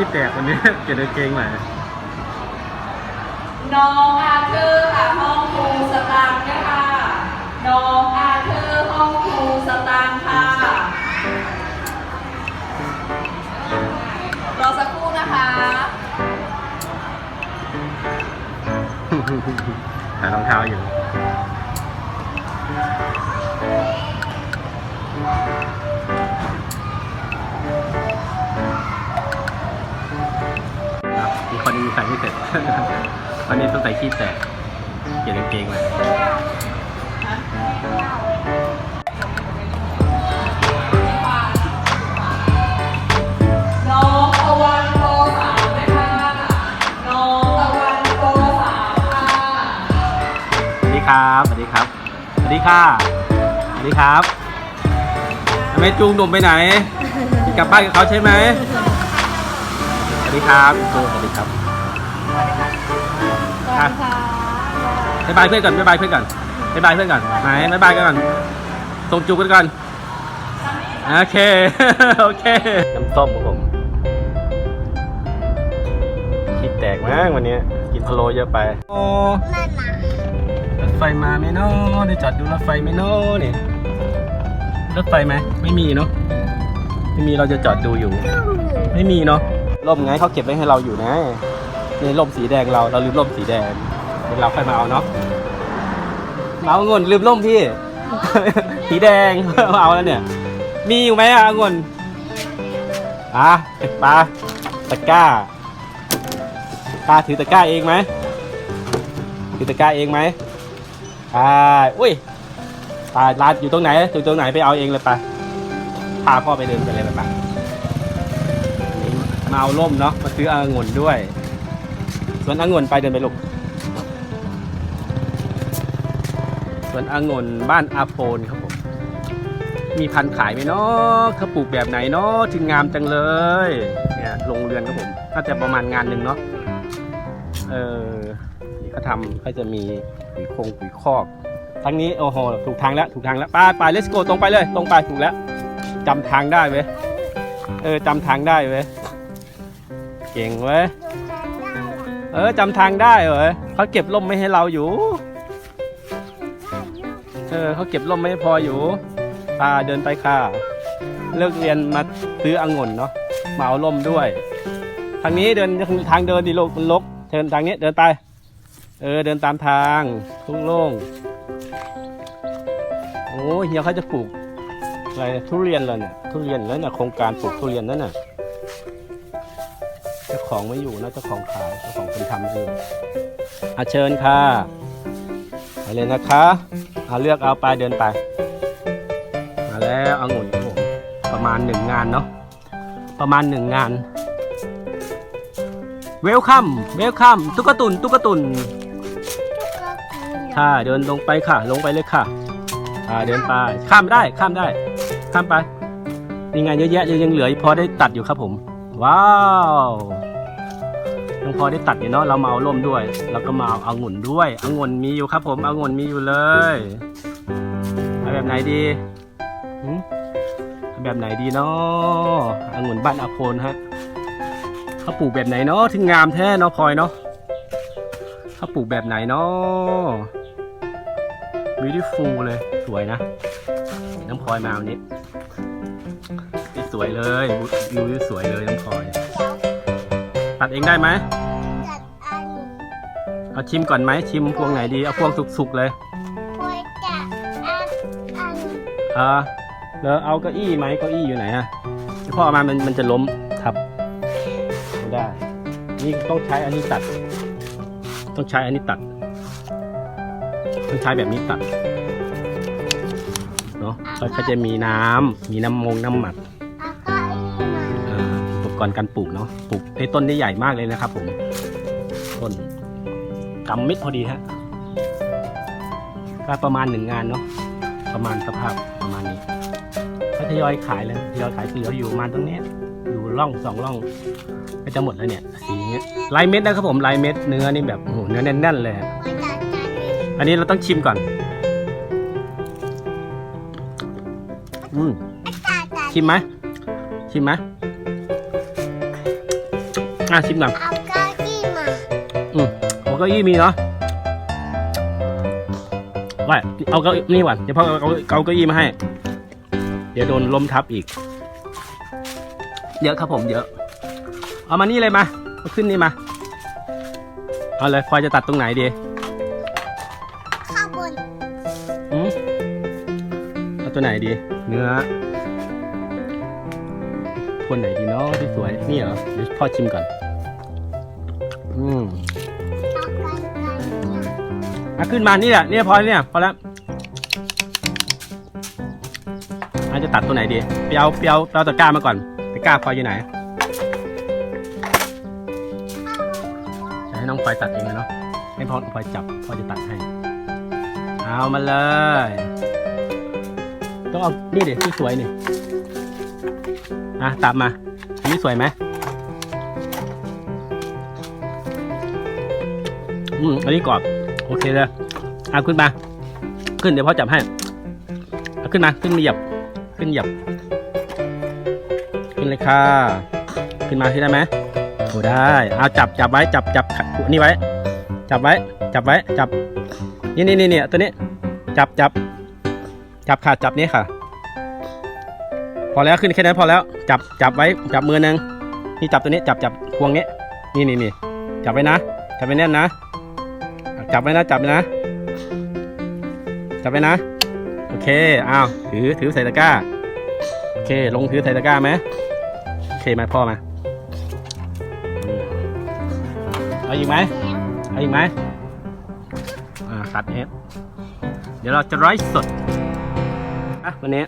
ขี้แตกวันนี้ เก็บกางเกงใหม่ น้องอาเธอร์ค่ะห้องครูสตางค์นะคะน้องอาเธอร์ห้องครูสตางค์ค่ะรอสักครู่นะคะหารองเท้าอยู่ ครับมีคนยังใส่ไม่เสร็จวันนี้ต้องใส่ขี้แตกเก็บกางเกงไว้น้องตะวันโปสามนะคะน้องตะวันโปสามค่ะสวัสดีครับสวัสดีครับ สวัสดีค่ะ สวัสดีครับทำไมจูงหนุ่มไปไหน กลับบ้านกับเขาใช่ไหม วัสดีครับโอ้สวัสดีครับครับบ๊ายบายเพื่อนก่อนบ๊ายบายเพื่อนก่อนบ๊ายบายเพื่อนก่อนไหนบ๊ายบายกันก่อนส่งจูบกันก่อน โอเค โอเค น้ำส้มของผมคิดแตกมากวันนี้ กินพะโล้เยอะไป โอ้รถไฟมาไหมเนาะได้จอดดูรถไฟไหมเนาะนี่รถไฟไหม ไม่มีเนาะ ไม่มีเราจะจอดดูอยู่ ไม่มีเนาะ ร่มไงเขาเก็บไว้ให้เราอยู่นะนี่ร่มสีแดงเราเราลืมร่มสีแดงเดี๋ยวเราค่อยมาเอาเนาะมาเอาเงินลืมร่มพี่ สีแดงมาเอาแล้วเนี่ย มีอยู่ไหมอะองุ่นอะปลาตะกร้าปลาถือตะกร้าเองไหมถือตะกร้าเองไหมอ่าอุ้ยปลาร้านอยู่ตรงไหนอยู่ตรงไหนไปเอาเองเลยไปพาพ่อไปเดินกันเลยไปไปนี่ มาเอาร่มเนาะมาซื้อองุ่นด้วยสวนองุ่นไปเดินไปลูกสวนองุ่นบ้านอาโพนครับผม มีพันธุ์ขายไหมเนาะเขาปลูกแบบไหนเนาะถึงงามจังเลย เนี่ยโรงเรือนครับผมน่าจะประมาณงานหนึ่งเนาะ เออนี่เขาทำเขาจะมีปุ๋ยคงปุ๋ยคอกทั้งนี้โอ้โหถูกทางแล้วถูกทางแล้วไปไป let's go ตรงไปเลย ตรงไปถูกแล้วจำทางได้เว้ยเออจำทางได้เว้ย เก่งเว้ย เออจำทางได้เว้ยเขาเก็บร่มไม่ให้เราอยู่ เออเขาเก็บร่มไม่ให้พออยู่พาเดินไปค่ะ เลิกเรียนมาซื้อองุ่นเนาะมาเอาร่มด้วย ทางนี้เดินทางเดินดิโลกมันลกเดินทางนี้เดินไป เออเดินตามทางทุ่งโล่งโอ้เฮียเขาจะปลูกอะไรเนี่ยทุเรียนเลยเนี่ยทุเรียนแล้วเนี่ยโครงการปลูกทุเรียนนั่นน่ะ เจ้าของไม่อยู่นะเจ้าของขายเจ้าของคนทำเองอาเชิญค่ะไปเลยนะคะเอาเลือกเอาไปเดินไป มาแล้วองุ่นครับผมประมาณหนึ่งงานเนาะประมาณหนึ่งงานเวลคัมเวลคัมตุ๊กตุนตุ๊กตุนค่ะเดินลงไปค่ะ ลงไปเลยค่ะอ่าเดินไปข้ามได้ข้ามได้ ข้ามไปนี่ไงเยอะแยะยังยังเหลือพอได้ตัดอยู่ครับผม ว้าวยังพอได้ตัดอยู่เนาะเรามาเอาร่มด้วย แล้วก็มาเอาองุ่นด้วยองุ่นมีอยู่ครับ ผมองุ่นมีอยู่เลยเอาแบบไหนดีแบบไหนดีเนาะองุ่นบ้านอาโพนฮะเขาปลูกแบบไหนเนาะถึงงามแท้เนาะพลอยเนาะเขาปลูกแบบไหนเนาะ beautiful เลยสวยนะ น้ำพลอยมาวันนี้นี่ส วยเลยวิวนี่สวยเลยน้ำพลอยตัดเองได้ไหมเอาชิมก่อนไหมชิมพวงไหนดีเอาพวงสุกๆเลยอ่าแล้วเอาเก้าอี้ไหมเก้าอี้อยู่ไหนอะที่พ่อเอามามันมันจะล้มทับไม่ได้ นี่ต้องใช้อันนี้ตัด ต้องใช้อันนี้ตัด ต้องใช้แบบนี้ตัดเนาะแล้วก็จะมีน้ำมีน้ำมงน้ำหมักเอ่ออุป กรณ์การปลูกเนาะปลูกในต้นได้ใหญ่มากเลยนะครับ ผมต้นกำเม็ดพอดีฮะก็ประมาณหนึ่งงานเนาะประมาณสภาพประมาณนี้ก็ทยอยขายเลยทยอยขายเหลืออยู่ประมาณตรงนี้อยู่ร่องสองร่องก็จะหมดแล้วเนี่ยสีเงี้ยลายเม็ดนะครับผมลายเม็ดเนื้อนี่แบบโอ้โหเนื้อแน่นๆเลยอันนี้เราต้องชิมก่อน อืมชิมไหมชิมไหม อะชิมหน่อยเอาเก้าอี้มาอืมโอ้เก้าอี้มีเนาะไว้เอาเก้าอี้นี่ก่อนเดี๋ยวพ่อเอาเอาเอาเก้าอี้มาให้ เดี๋ยวโดนลมทับอีก เยอะครับผมเยอะ เอามานี่เลยมาเอาขึ้นนี่มา เอาเลยพลอยจะตัดตรงไหนดีข้างบนอืมเอาตัวไหนดี เนื้อคนไหนดีเนาะที่สวย นี่เหรอเดี๋ยวพ่อชิมก่อน อืมอะขึ้นมานี่แหละเนี่ยพอเนี่ยพอแล้วอาจจะตัดตัวไหนดีไปเอาไปเอาไปเอาตะกร้ามาก่อนตะกร้าพลอยอยู่ไหนจะให้น้องพลอยตัดเองเลยเนาะให้พ่อพลอยจับพ่อจะตัดให้ เอามาเลย ต้องเอานี่ดิที่สวยนี่อะตัดมาอันนี้สวยไหม อืมอันนี้กรอบ โอเคเลยเอาขึ้นมา ขึ้นเดี๋ยวพ่อจับให้เอาขึ้นมาขึ้นมาหยียบขึ้นหยียบขึ้นเลยค่ะ ขึ้นมาที่ได้ไหมโอ้ได้เอาจับจับไว้จับจับนี่ไว้ จับไว้ จับไว้ จับ นี่นี่นี่นี่ตัวนี้ จับจับ จับค่ะจับนี่ค่ะ พอแล้วขึ้นแค่นั้นพอแล้ว จับจับไว้ จับมือหนึงนี่จับตัวนี้ จับจับพวงนี้ นี่นี่นี่จับไว้นะจับไว้แน่นนะ จับไว้นะจับไว้นะ จับไว้นะ โอเคอ้าวถือถือใส่ตะกร้า โอเค ลงถือใส่ตะกร้าไหมโอเคไหมพ่อมาอืมเอาอีกไหมเอาอีกไหมอ่าคัดนี้เดี๋ยวเราจะไลฟ์สดอะวันนี้